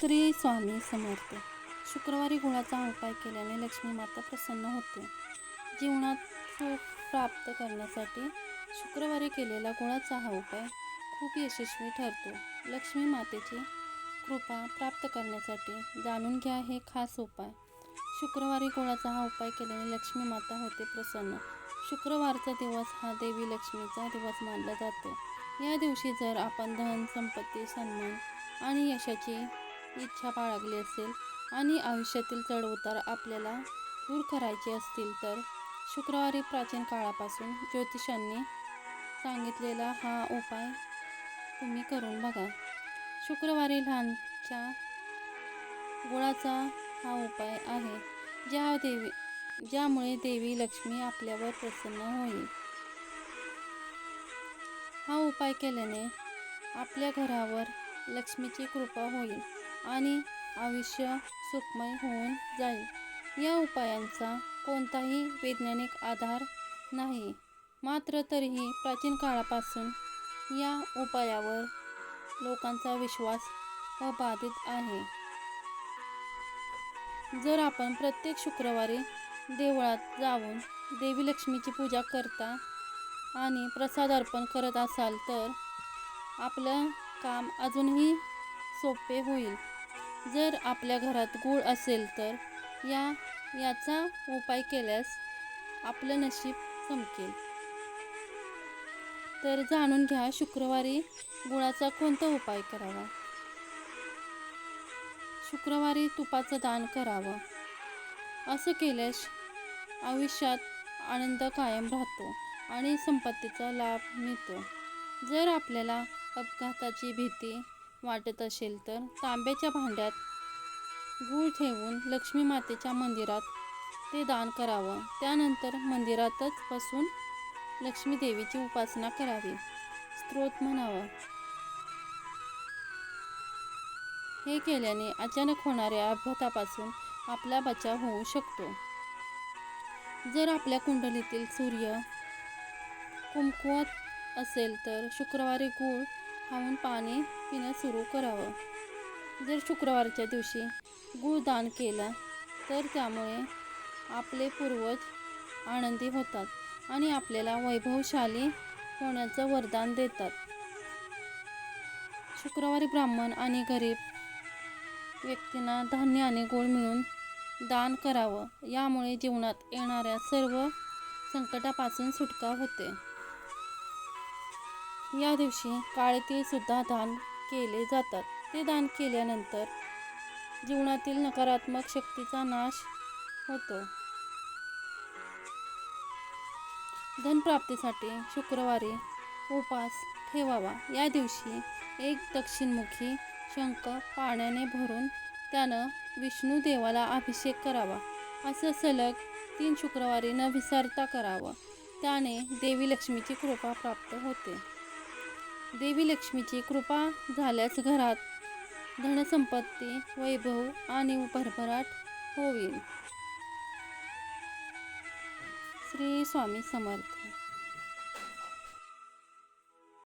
श्री स्वामी समर्थ. शुक्रवारी गुळाचा उपाय केल्याने लक्ष्मी माता प्रसन्न होते. जीवनात सुख प्राप्त करण्यासाठी शुक्रवारी केलेला गुळाचा हा उपाय खूप यशस्वी ठरतो. लक्ष्मी मातेची कृपा प्राप्त करण्यासाठी जाणून घ्या हे खास उपाय. शुक्रवारी गुळाचा हा उपाय केल्याने लक्ष्मी माता होते प्रसन्न. शुक्रवारचा दिवस हा देवी लक्ष्मीचा दिवस मानला जातो. या दिवशी जर आपण धन संपत्ती सन्मान आणि यशाची इच्छा बाळगली असेल आणि आयुष्यातील चढउतार आपल्याला दूर करायचे असतील तर शुक्रवारी प्राचीन काळापासून ज्योतिषांनी सांगितलेला हा उपाय तुम्ही करून बघा. शुक्रवारी लहानच्या गुळाचा हा उपाय आहे ज्या देवी ज्यामुळे देवी लक्ष्मी आपल्यावर प्रसन्न होईल. हा उपाय केल्याने आपल्या घरावर लक्ष्मीची कृपा होईल. आणि आयुष्य सुखमय होऊन जाईल. या उपायांचा कोणताही वैज्ञानिक आधार नाही. मात्र तरीही प्राचीन काळापासून या उपायावर लोकांचा विश्वास अबाधित आहे. जर आपण प्रत्येक शुक्रवारी देवळात जाऊन देवी लक्ष्मीची पूजा करता आणि प्रसाद अर्पण करत असाल तर आपलं काम अजूनही सोपे होईल. जर आपल्या घरात गूळ असेल तर या याचा उपाय केल्यास आपलं नशीब चमकेल. तर जाणून घ्या शुक्रवारी गुळाचा कोणता उपाय करावा? शुक्रवारी तुपाचं दान करावं. असं केल्यास आयुष्यात आनंद कायम राहतो आणि संपत्तीचा लाभ मिळतो. जर आपल्याला अपघाताची भीती वाटत असेल तर तांब्याच्या भांड्यात गूळ ठेवून लक्ष्मी मातेच्या मंदिरात ते दान करावं. त्यानंतर मंदिरातच बसून लक्ष्मी देवीची उपासना करावी. स्त्रोत म्हणावं. हे केल्याने अचानक होणाऱ्या अपघातापासून आपला बचाव होऊ शकतो. जर आपल्या कुंडलीतील सूर्य कुमकुवत असेल तर शुक्रवारी गूळ खाऊन पाणी पिणं सुरू करावं. जर शुक्रवारच्या दिवशी गूळ दान केलं तर त्यामुळे आपले पूर्वज आनंदी होतात आणि आपल्याला वैभवशाली होण्याचं वरदान देतात. शुक्रवारी ब्राह्मण आणि गरीब व्यक्तींना धान्य आणि गोळ मिळून दान करावं. यामुळे जीवनात येणाऱ्या सर्व संकटापासून सुटका होते. या दिवशी काळे सुद्धा दान केले जातात. ते दान केल्यानंतर जीवनातील नकारात्मक शक्तीचा नाश होतो. धनप्राप्तीसाठी शुक्रवारी उपास ठेवावा. या दिवशी एक दक्षिणमुखी शंख पाण्याने भरून त्यानं विष्णू देवाला अभिषेक करावा. असं सलग तीन शुक्रवारी न विसरता करावं. त्याने देवी लक्ष्मीची कृपा प्राप्त होते. देवी लक्ष्मीची कृपा झाल्यास घरात धनसंपत्ती वैभव आणि भरभराट होईल. श्री स्वामी समर्थ.